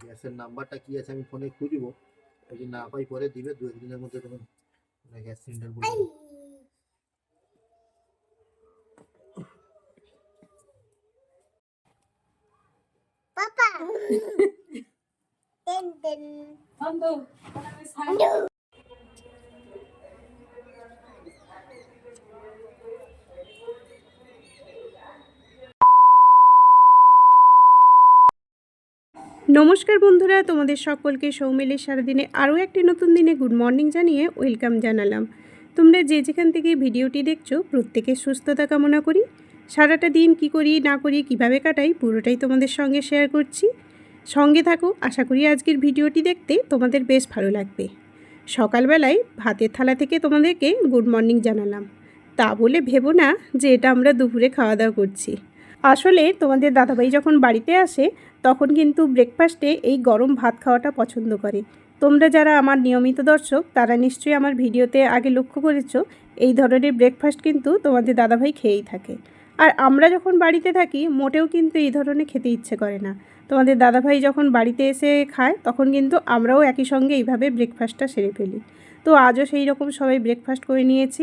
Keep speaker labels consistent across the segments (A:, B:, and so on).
A: গ্যাসের নাম্বারটা কি আছে আমি ফোনে খুঁজবো যদি না পাই পরে দিবে দু একদিনের মধ্যে তখন মানে gas cylinder
B: book. Din din.
C: নমস্কার বন্ধুরা, তোমাদের সকলকে সৌমিলের সারাদিনে আরও একটি নতুন দিনে গুড মর্নিং জানিয়ে ওয়েলকাম জানালাম। তোমরা যে যেখান থেকে ভিডিওটি দেখছ, প্রত্যেকের সুস্থতা কামনা করি। সারাটা দিন কি করি, না করি, কীভাবে কাটাই, পুরোটাই তোমাদের সঙ্গে শেয়ার করছি। সঙ্গে থাকো, আশা করি আজকের ভিডিওটি দেখতে তোমাদের বেশ ভালো লাগবে। সকালবেলায় ভাতের থালা থেকে তোমাদেরকে গুড মর্নিং জানালাম। তা বলে ভেবো না যে এটা আমরা দুপুরে খাওয়া দাওয়া করছি। আসলে তোমাদের দাদাভাই যখন বাড়িতে আসে, তখন কিন্তু ব্রেকফাস্টে এই গরম ভাত খাওয়াটা পছন্দ করে। তোমরা যারা আমার নিয়মিত দর্শক, তারা নিশ্চয়ই আমার ভিডিওতে আগে লক্ষ্য করেছ, এই ধরনের ব্রেকফাস্ট কিন্তু তোমাদের দাদাভাই খেয়েই থাকে। আর আমরা যখন বাড়িতে থাকি, মোটেও কিন্তু এই ধরনের খেতে ইচ্ছে করে না। তোমাদের দাদাভাই যখন বাড়িতে এসে খায়, তখন কিন্তু আমরাও একই সঙ্গে এইভাবে ব্রেকফাস্টটা সেরে ফেলি। তো আজও সেই রকম সবাই ব্রেকফাস্ট করে নিয়েছি।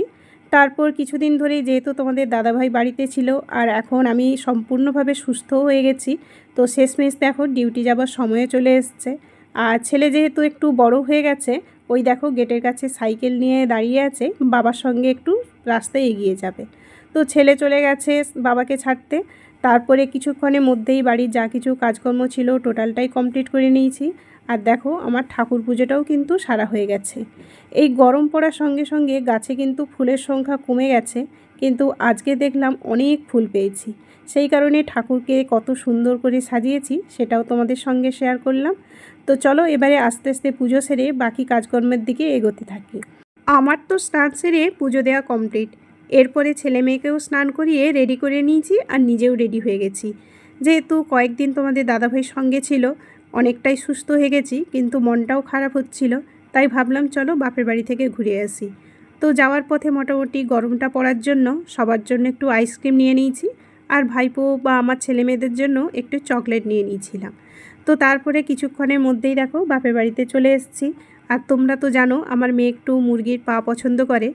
C: তারপর কিছুদিন ধরেই যেহেতু তোমাদের দাদাভাই বাড়িতে ছিল আর এখন আমি সম্পূর্ণভাবে সুস্থ হয়ে গেছি, তো শেষমেশ এখন ডিউটি যাবার সময়ে চলে এসছে। আর ছেলে যেহেতু একটু বড় হয়ে গেছে, ওই দেখো গেটের কাছে সাইকেল নিয়ে দাঁড়িয়ে আছে, বাবার সঙ্গে একটু রাস্তায় এগিয়ে যাবে। তো ছেলে চলে গেছে বাবাকে ছাড়তে, তারপরে কিছুক্ষণের মধ্যেই বাড়ির যা কিছু কাজকর্ম ছিল টোটালটাই কমপ্লিট করে নিয়েছি। আর দেখো, আমার ঠাকুর পুজোটাও কিন্তু সারা হয়ে গেছে। এই গরম পড়ার সঙ্গে সঙ্গে গাছে কিন্তু ফুলের সংখ্যা কমে গেছে, কিন্তু আজকে দেখলাম অনেক ফুল পেয়েছি। সেই কারণে ঠাকুরকে কত সুন্দর করে সাজিয়েছি, সেটাও তোমাদের সঙ্গে শেয়ার করলাম। তো চলো, এবারে আস্তে আস্তে পুজো সেরে বাকি কাজকর্মের দিকে এগোতে থাকি। আমার তো স্নান সেরে পুজো দেওয়া কমপ্লিট। এরপরে ছেলে মেয়েকেও স্নান করিয়ে রেডি করে নিয়েছি আর নিজেও রেডি হয়ে গেছি। যেহেতু কয়েকদিন তোমাদের দাদাভাইয়ের সঙ্গে ছিল অনেকটাই সুস্থ হয়ে গেছি, কিন্তু মনটাও খারাপ হচ্ছিল, তাই ভাবলাম চলো বাপের বাড়ি থেকে ঘুরে আসি। তো যাওয়ার পথে মোটামুটি গরমটা পড়ার জন্য সবার জন্য একটু আইসক্রিম নিয়ে নিয়েছি, আর ভাইপো বা আমার ছেলে মেয়েদের জন্য একটু চকলেট নিয়ে নিয়েছিলাম। তো তারপরে কিছুক্ষণের মধ্যেই দেখো বাপের বাড়িতে চলে এসেছি, আর তোমরা তো জানো আমার মেয়ে একটু মুরগির পা পছন্দ করে।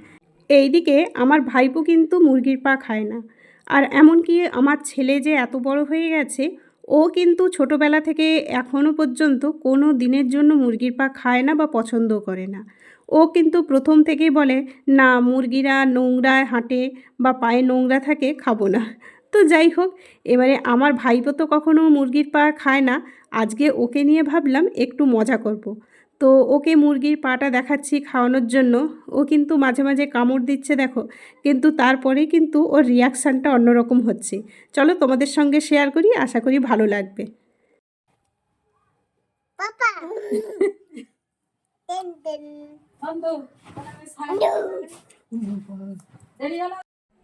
C: এইদিকে আমার ভাইপো কিন্তু মুরগির পা খায় না, আর এমনকি আমার ছেলে যে এত বড় হয়ে গেছে ও কিন্তু ছোটোবেলা থেকে এখনও পর্যন্ত কোনো দিনের জন্য মুরগির পা খায় না বা পছন্দ করে না। ও কিন্তু প্রথম থেকেই বলে, না, মুরগিরা নোংরায় হাঁটে বা পায়ে নোংরা থাকে, খাব না। তো যাই হোক, এবারে আমার ভাইপো তো কখনও মুরগির পা খায় না। আজকে ওকে নিয়ে ভাবলাম একটু মজা করব। তো ওকে মুরগির পাটা দেখাচ্ছি খাওয়ানোর জন্য। ও কিন্তু মাঝে মাঝে কামড় দিচ্ছে দেখো। কিন্তু তারপরে কিন্তু ওর রিয়াকশানটা অন্যরকম হচ্ছে। চলো তোমাদের সঙ্গে শেয়ার করি আশা করি ভালো লাগবে.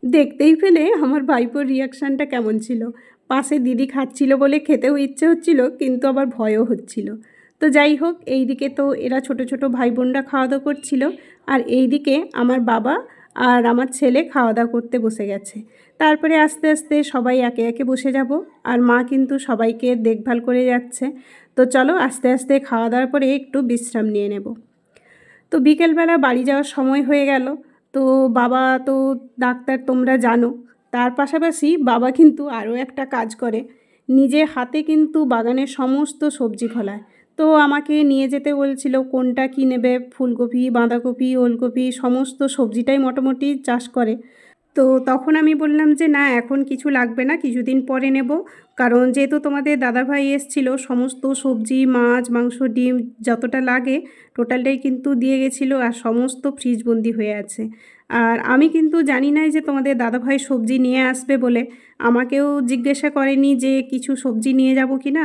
C: দেখতেই পেলে আমার ভাইপোর রিয়াকশানটা কেমন ছিল। পাশে দিদি খাচ্ছিল বলে খেতেও ইচ্ছে হচ্ছিল কিন্তু আবার ভয়ও হচ্ছিল। তো যাই হোক, এই দিকে তো এরা ছোট ছোট ভাই বোনরা খাওয়া দাওয়া করছিল। আর এই দিকে আমার বাবা আর আমার ছেলে খাওয়া দাওয়া করতে বসে গেছে। তারপরে আস্তে আস্তে সবাই একে একে বসে যাব। আর মা কিন্তু সবাইকে দেখভাল করে যাচ্ছে। তো চলো আস্তে আস্তে খাওয়া দাওয়ার পরে একটু বিশ্রাম নিয়ে নেব। তো বিকেলবেলা বাড়ি যাওয়ার সময় হয়ে গেল। তো বাবা তো ডাক্তার তোমরা জানো। তার পাশাপাশি বাবা কিন্তু আরও একটা কাজ করে। নিজে হাতে কিন্তু বাগানের সমস্ত সবজি ফলায়। তো আমাকে নিয়ে যেতে বলছিল, কোনটা কী নেবে? ফুলকপি, বাঁধাকপি, ওলকপি, সমস্ত সবজিটাই মোটামুটি চাষ করে। তো তখন আমি বললাম যে, না, এখন কিছু লাগবে না, কিছুদিন পরে নেব। কারণ যেহেতু তোমাদের দাদাভাই এসছিল, সমস্ত সবজি, মাছ, মাংস, ডিম যতটা লাগে টোটালটাই কিন্তু দিয়ে গেছিল, আর সমস্ত ফ্রিজবন্দি হয়ে আছে। আর আমি কিন্তু জানি নাই যে তোমাদের দাদাভাই সবজি নিয়ে আসবে বলে। আমাকেও জিজ্ঞাসা করেনি যে কিছু সবজি নিয়ে যাব কি না,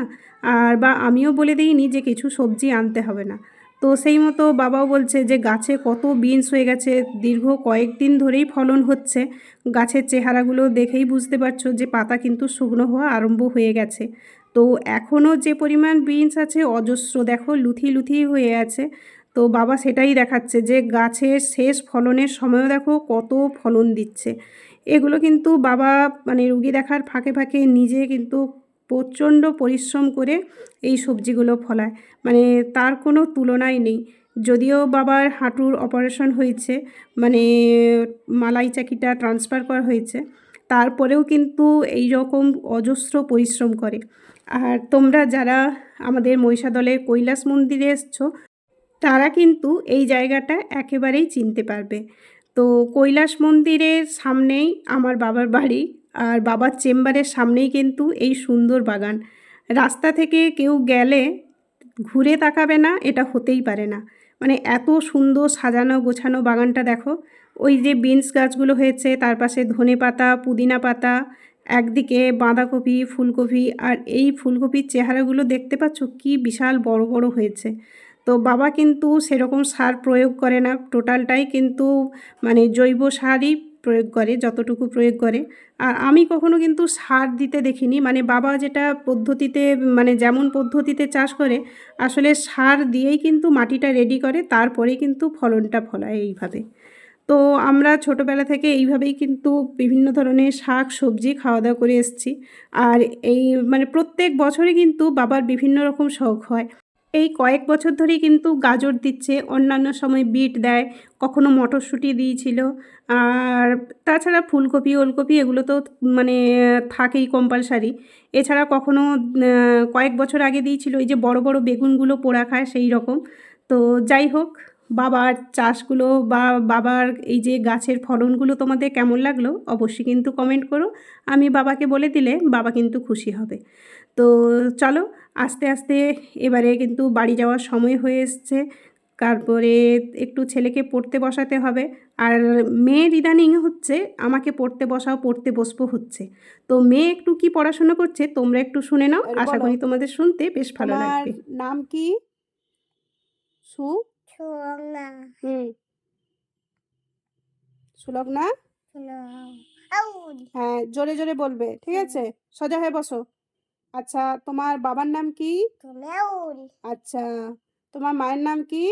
C: আর বা আমিও বলে দিইনি যে কিছু সবজি আনতে হবে না। তো সেই মতো বাবাও বলছে যে গাছে কত বিনস হয়ে গেছে, দীর্ঘ কয়েকদিন ধরেই ফলন হচ্ছে। গাছের চেহারাগুলো দেখেই বুঝতে পারছ যে পাতা কিন্তু শুকনো হওয়া আরম্ভ হয়ে গেছে। তো এখনও যে পরিমাণ বিনস আছে, অজস্র দেখো, লুথি লুথি হয়ে আছে। তো বাবা সেটাই দেখাচ্ছে যে গাছের শেষ ফলনের সময়ও দেখো কত ফলন দিচ্ছে। এগুলো কিন্তু বাবা মানে রুগী দেখার ফাঁকে ফাঁকে নিজে কিন্তু প্রচণ্ড পরিশ্রম করে এই সবজিগুলো ফলায়। মানে তার কোনো তুলনাই নেই। যদিও বাবার হাঁটুর অপারেশন হয়েছে মানে মালাই চাকিটা ট্রান্সফার করা হয়েছে, তারপরেও কিন্তু এই রকম অজস্র পরিশ্রম করে। আর তোমরা যারা আমাদের মহিষাদলের কৈলাস মন্দিরে এসছো তারা কিন্তু এই জায়গাটা একেবারেই চিনতে পারবে। তো কৈলাস মন্দিরের সামনেই আমার বাবার বাড়ি আর বাবার চেম্বারের সামনেই কিন্তু এই সুন্দর বাগান। রাস্তা থেকে কেউ গেলে ঘুরে তাকাবে না, এটা হতেই পারে না। মানে এত সুন্দর সাজানো গোছানো বাগানটা দেখো, ওই যে বিনস গাছগুলো হয়েছে, তার পাশে ধনে পাতা, পুদিনা পাতা, একদিকে বাঁধাকপি, ফুলকপি, আর এই ফুলকপির চেহারাগুলো দেখতে পাচ্ছ কি বিশাল বড় বড় হয়েছে। তো বাবা কিন্তু সেরকম সার প্রয়োগ করে না। টোটালটাই কিন্তু মানে জৈব সারই প্রয়োগ করে, যতটুকু প্রয়োগ করে। আর আমি কখনো কিন্তু সার দিতে দেখিনি। মানে বাবা যেটা পদ্ধতিতে মানে যেমন পদ্ধতিতে চাষ করে, আসলে সার দিয়েই কিন্তু মাটিটা রেডি করে, তারপরেই কিন্তু ফলনটা ফলায় এইভাবে। তো আমরা ছোটোবেলা থেকে এইভাবেই কিন্তু বিভিন্ন ধরনের শাক, সবজি খাওয়া দাওয়া করে এসেছি। আর এই মানে প্রত্যেক বছরে কিন্তু বাবার বিভিন্ন রকম শখ হয়। এই কয়েক বছর ধরেই কিন্তু গাজর দিচ্ছে, অন্যান্য সময় বিট দেয়, কখনো মটরশুঁটি দিয়েছিল। আর তাছাড়া ফুলকপি, ওলকপি এগুলো তো মানে থাকেই কম্পালসারি। এছাড়া কখনো কয়েক বছর আগে দিয়েছিল এই যে বড় বড় বেগুনগুলো পোড়া খায় সেই রকম। তো যাই হোক, বাবার চাষগুলো বা বাবার এই যে গাছের ফলনগুলো তোমাদের কেমন লাগল অবশ্যই কিন্তু কমেন্ট করো। আমি বাবাকে বলে দিলে বাবা কিন্তু খুশি হবে। তো চলো আস্তে আস্তে এবারে কিন্তু বাড়ি যাওয়ার সময় হয়ে এসছে। তারপরে একটু ছেলেকে পড়তে বসাতে হবে। আর মেয়ের ইদানিং হচ্ছে আমাকে পড়তে বসাও পড়তে বসবো হচ্ছে। তো মেয়ে একটু কি পড়াশোনা করছে তোমরা একটু শুনে নাও। আশা করি তোমাদের শুনতে বেশ ভালো লাগবে।
D: নাম কি? সু? হুম। সুলগ্না? হ্যাঁ জোরে জোরে বলবে ঠিক আছে? সোজা হয়ে বসো। আচ্ছা তোমার বাবার নাম কি
B: তুমি আউল
D: আচ্ছা তোমার মায়ের নাম কি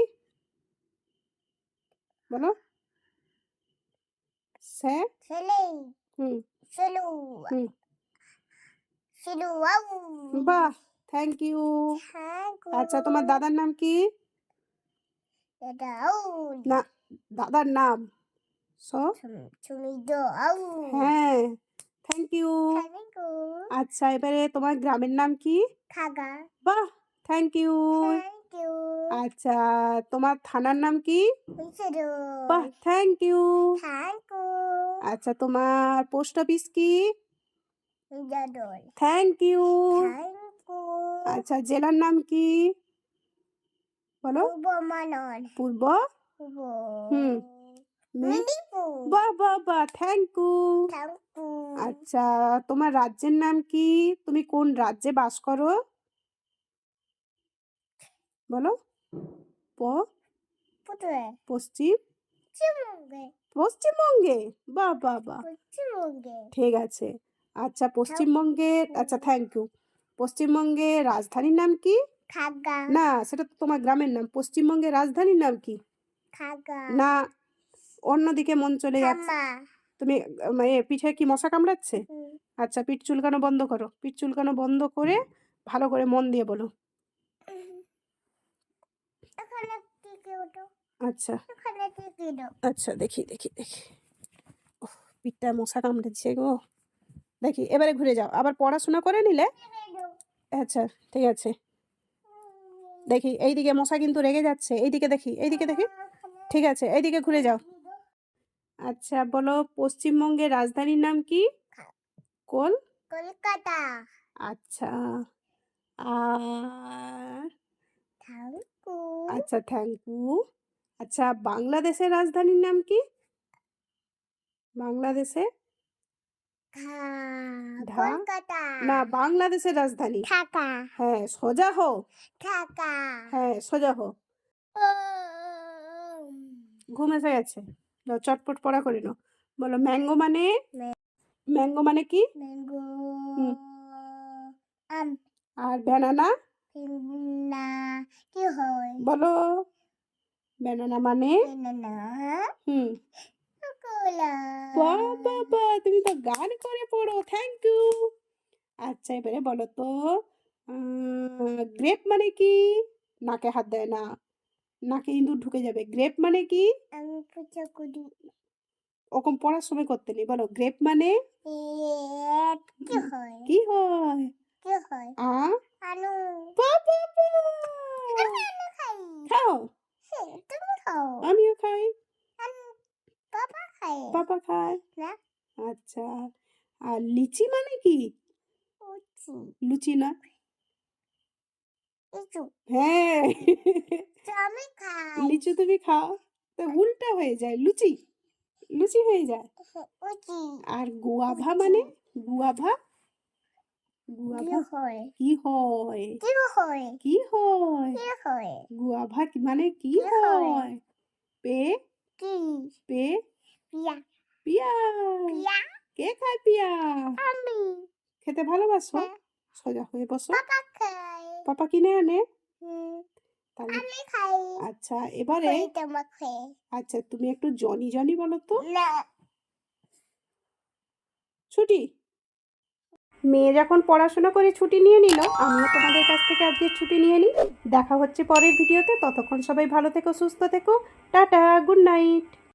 D: বলো সে
B: ছেলে
D: হুম
B: সেলু
D: হুম
B: সেলু আউল
D: বাহ থ্যাংক ইউ
B: হ্যাঁ
D: আচ্ছা তোমার দাদার নাম কি
B: দাদা আউল
D: না দাদার নাম স
B: তুমি তো আউল
D: হ্যাঁ থ্যাংক ইউ
B: থ্যাংক ইউ
D: আচ্ছা এবারে তোমার গ্রামের নাম কি?
B: খাগা।
D: বাহ! থ্যাংক ইউ
B: থ্যাংক ইউ
D: আচ্ছা তোমার থানার নাম কি? বাহ! থ্যাংক ইউ
B: থ্যাংক ইউ
D: আচ্ছা তোমার পোস্ট অফিস কি? থ্যাংক ইউ আচ্ছা জেলার নাম কি? বলো। পূর্ব হুম। বাহ বাহ বাহ! থ্যাংক ইউ আচ্ছা তোমার রাজ্যের নাম কি? তুমি কোন রাজ্যে বাস করো? বলো। প। পশ্চিম।
B: পশ্চিমবঙ্গে।
D: বা বা বাহ ঠিক আছে। আচ্ছা পশ্চিমবঙ্গের আচ্ছা থ্যাংক ইউ পশ্চিমবঙ্গের রাজধানীর নাম কি? না সেটা তো তোমার গ্রামের নাম। পশ্চিমবঙ্গের রাজধানীর নাম কি? না অন্যদিকে মন চলে যাচ্ছে। তুমি মানে পিঠে কি মশা কামড়াচ্ছে? আচ্ছা পিঠ চুলকানো বন্ধ করো। পিঠ চুলকানো বন্ধ করে ভালো করে মন দিয়ে বলো। আচ্ছা। আচ্ছা দেখি দেখি দেখি। পিঠটা মশা কামড়েছে গো। দেখি এবারে ঘুরে যাও। আবার পড়াশোনা করে নিলে? আচ্ছা ঠিক আছে। দেখি এইদিকে মশা কিন্তু রেগে যাচ্ছে। এইদিকে দেখি এইদিকে দেখি। ঠিক আছে এইদিকে ঘুরে যাও। আচ্ছা বলো পশ্চিমবঙ্গের রাজধানীর নাম কি? কোল?
B: কলকাতা।
D: আচ্ছা। আর
B: থ্যাংক। ইউ
D: আচ্ছা থ্যাংক। ইউ আচ্ছা বাংলাদেশের রাজধানীর নাম কি? বাংলাদেশে?
B: কলকাতা।
D: না বাংলাদেশের রাজধানী।
B: ঢাকা।
D: হ্যাঁ সোজা হো।
B: ঢাকা।
D: হ্যাঁ সোজা হো। ঘুম এসে গেছে। চটপট পড়া করে নাও। বলো ম্যাঙ্গো মানে? ম্যাঙ্গো মানে কি?
B: ম্যাঙ্গো আম।
D: আর ব্যানানা?
B: না কি হয়?
D: বলো। ব্যানানা মানে?
B: না
D: হুম। বাহ তুমি তো গান করে পড়ো থ্যাংক ইউ
C: আচ্ছা এবারে বলো তো গ্রেপ মানে কি? নাকে হাত দেয় না। নাকে ইঁদুর ঢুকে যাবে। গ্রেপ মানে কি?
D: আমি পুজো করি
C: ওরকম পড়ার সময় করতে নেই। বলো গ্রেপ মানে?
D: কি হয়?
C: কি হয়?
D: কি হয়?
C: আ?
D: আলু।
C: খাও?
D: তুমি খাও?
C: আমিও খাই।
D: বাবা খাই
C: পাপা খায়?
D: না।
C: আচ্ছা। আর লিচি মানে কি? লুচি না? হ্যাঁ।
D: আমি খাই।
C: লিচু তুমি খাও? তো উল্টা হয়ে যায় লুচি। লুচি হয়ে যায়।
D: হ্যাঁ,
C: আর গুয়াভা মানে? গুয়াভা?
D: কি
C: গুয়াভা
D: হয়?
C: কি হয়?
D: কি হয়?
C: গুয়াভা মানে কি
D: হয়?
C: পে?
D: কি?
C: পে?
D: পিয়া।
C: কে খায় পিয়া?
D: আমি।
C: খেতে ভালোবাসো?
D: হ্যাঁ।
C: সোজা হয়ে বসো।
D: বাবা খাই
C: পাপা কিনে আনে? তাহলে
D: আমি খাই।
C: আচ্ছা এবারে আচ্ছা তুমি একটু জনি জনি বলো তো। ছুটি?
E: মেয়ে যখন পড়াশোনা করে ছুটি নিয়ে নিল আমিও তোমাদের কাছ থেকে আজকে ছুটি নিয়ে নিই। দেখা হচ্ছে পরের ভিডিওতে। ততক্ষণ সবাই ভালো থেকো সুস্থ থেকো। Tata good night.